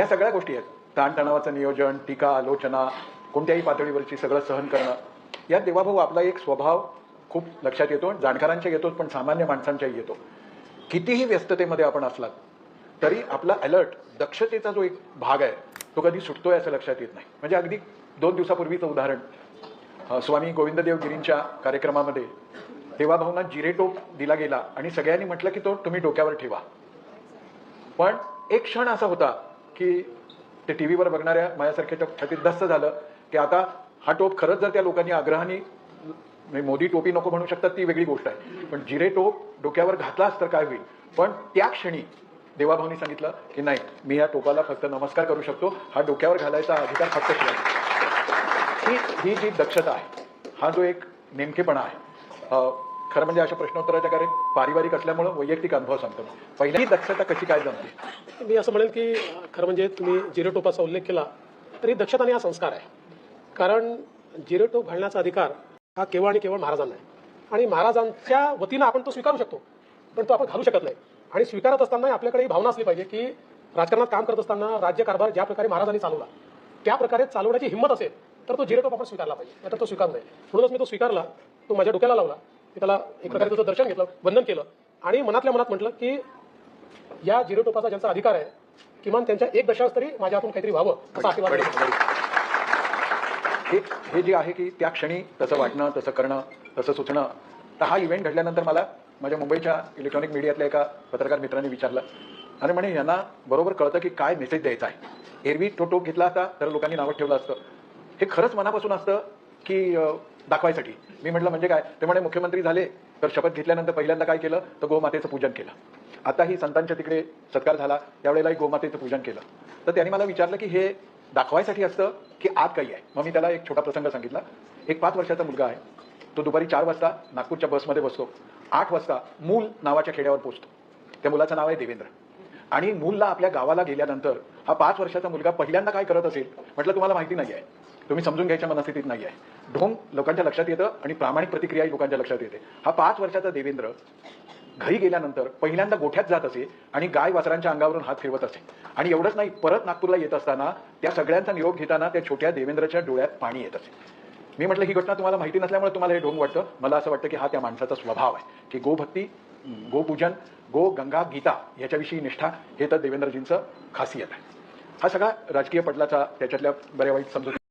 या सगळ्या गोष्टी आहेत. ताणतणावाचं नियोजन टीका आलोचना कोणत्याही पातळीवरची सगळं सहन करणं. यात देवाभाऊ आपला एक स्वभाव खूप लक्षात येतो जाणकारांच्या येतोच पण सामान्य माणसांच्याही येतो. कितीही व्यस्ततेमध्ये आपण असलात तरी आपला अलर्ट दक्षतेचा जो एक भाग आहे तो कधी सुटतोय असं लक्षात येत नाही. म्हणजे अगदी दोन दिवसापूर्वीचं उदाहरण. स्वामी गोविंददेव गिरींच्या कार्यक्रमामध्ये देवाभाऊंना जिरेटोप दिला गेला आणि सगळ्यांनी म्हटलं की तो तुम्ही डोक्यावर ठेवा. पण एक क्षण असा होता की ते टी व्हीवर बघणाऱ्या माझ्यासारख्या छातीत दस्त झालं की आता हा टोप खरंच जर त्या लोकांनी आग्रहाने म्हणजे मोदी टोपी नको म्हणू शकतात ती वेगळी गोष्ट आहे. पण जिरे टोप डोक्यावर घातलाच तर काय होईल? पण त्या क्षणी देवाभाऊनी सांगितलं की नाही मी या टोपाला फक्त नमस्कार करू शकतो हा डोक्यावर घालायचा अधिकार फक्त शिवाजी ही ही जी दक्षता आहे हा जो एक नेमकेपणा आहे खरं म्हणजे अशा प्रश्नोत्तराच्या कारण पारिवारिक असल्यामुळं वैयक्तिक अनुभव सांगतो पहिली दक्षता कशी काय जमते? मी असं म्हणेल की खरं म्हणजे तुम्ही जिरेटोपाचा उल्लेख केला तरी दक्षता आणि हा संस्कार आहे. कारण जिरेटोप घालण्याचा अधिकार हा केवळ आणि केवळ महाराजांना आहे. आणि महाराजांच्या वतीनं आपण तो स्वीकारू शकतो पण तो आपण घालू शकत नाही. आणि स्वीकारत असताना आपल्याकडे ही भावना असली पाहिजे की राजकारणात काम करत असताना राज्यकारभार ज्या प्रकारे महाराजांनी चालवला त्या प्रकारे चालवण्याची हिंमत असेल तर तो जिरेटोप आपण स्वीकारला पाहिजे. तर तो स्वीकार नाही. म्हणूनच मी तो स्वीकारला तो माझ्या डोक्याला लावला. मी त्याला एक प्रकारे त्याचं दर्शन घेतलं वंदन केलं. आणि मनातल्या मनात म्हटलं की या जिरोटोपाचा ज्यांचा अधिकार आहे किमान त्यांच्या एक दशांश तरी माझ्या हातून काहीतरी व्हावं असा आशीर्वाद. हे जे आहे की त्या क्षणी तसं वाटणं तसं करणं तसं सुचणं तर हा इव्हेंट घडल्यानंतर मला माझ्या मुंबईच्या इलेक्ट्रॉनिक मीडियातल्या एका पत्रकार मित्राने विचारलं. आणि म्हणे यांना बरोबर कळतं की काय मेसेज द्यायचा आहे. एरवी तो टोप घेतला असता तर लोकांनी नावं ठेवलं असतं. हे खरंच मनापासून असतं की दाखवायसाठी. मी म्हटलं म्हणजे काय? ते म्हणे मुख्यमंत्री झाले तर शपथ घेतल्यानंतर पहिल्यांदा काय केलं? तर गोमातेचं पूजन केलं. आताही संतांच्या तिकडे सत्कार झाला त्यावेळेलाही गोमातेचं पूजन केलं. तर त्यांनी मला विचारलं की हे दाखवायसाठी असतं की आत काही आहे? मग मी त्याला एक छोटा प्रसंग सांगितला. एक पाच वर्षाचा मुलगा आहे. तो दुपारी चार वाजता नागपूरच्या बसमध्ये बसतो. आठ वाजता मूल नावाच्या खेड्यावर पोचतो. त्या मुलाचं नाव आहे देवेंद्र. आणि मूलला आपल्या गावाला गेल्यानंतर हा पाच वर्षाचा मुलगा पहिल्यांदा काय करत असेल म्हटलं तुम्हाला माहिती नाही आहे तुम्ही समजून घ्यायच्या मनस्थितीत नाही आहे ढोंग लोकांच्या लक्षात येतं आणि प्रामाणिक प्रतिक्रियाही लोकांच्या लक्षात येते. हा पाच वर्षाचा देवेंद्र घरी गेल्यानंतर पहिल्यांदा गोठ्यात जात असे आणि गाय वासरांच्या अंगावरून हात फिरवत असे. आणि एवढंच नाही परत नागपूरला येत असताना त्या सगळ्यांचा निरोप घेताना त्या छोट्या देवेंद्रच्या डोळ्यात पाणी येत असे. मी म्हटलं ही घटना तुम्हाला माहिती नसल्यामुळे तुम्हाला हे ढोंग वाटतं? मला असं वाटतं की हा त्या माणसाचा स्वभाव आहे की गोभक्ती गोपूजन गो गंगा गीता याच्याविषयी निष्ठा हे तर देवेंद्रजींचं खासियत आहे. हा सगळा राजकीय पटलाचा त्याच्यातल्या बऱ्या वाईट समजूत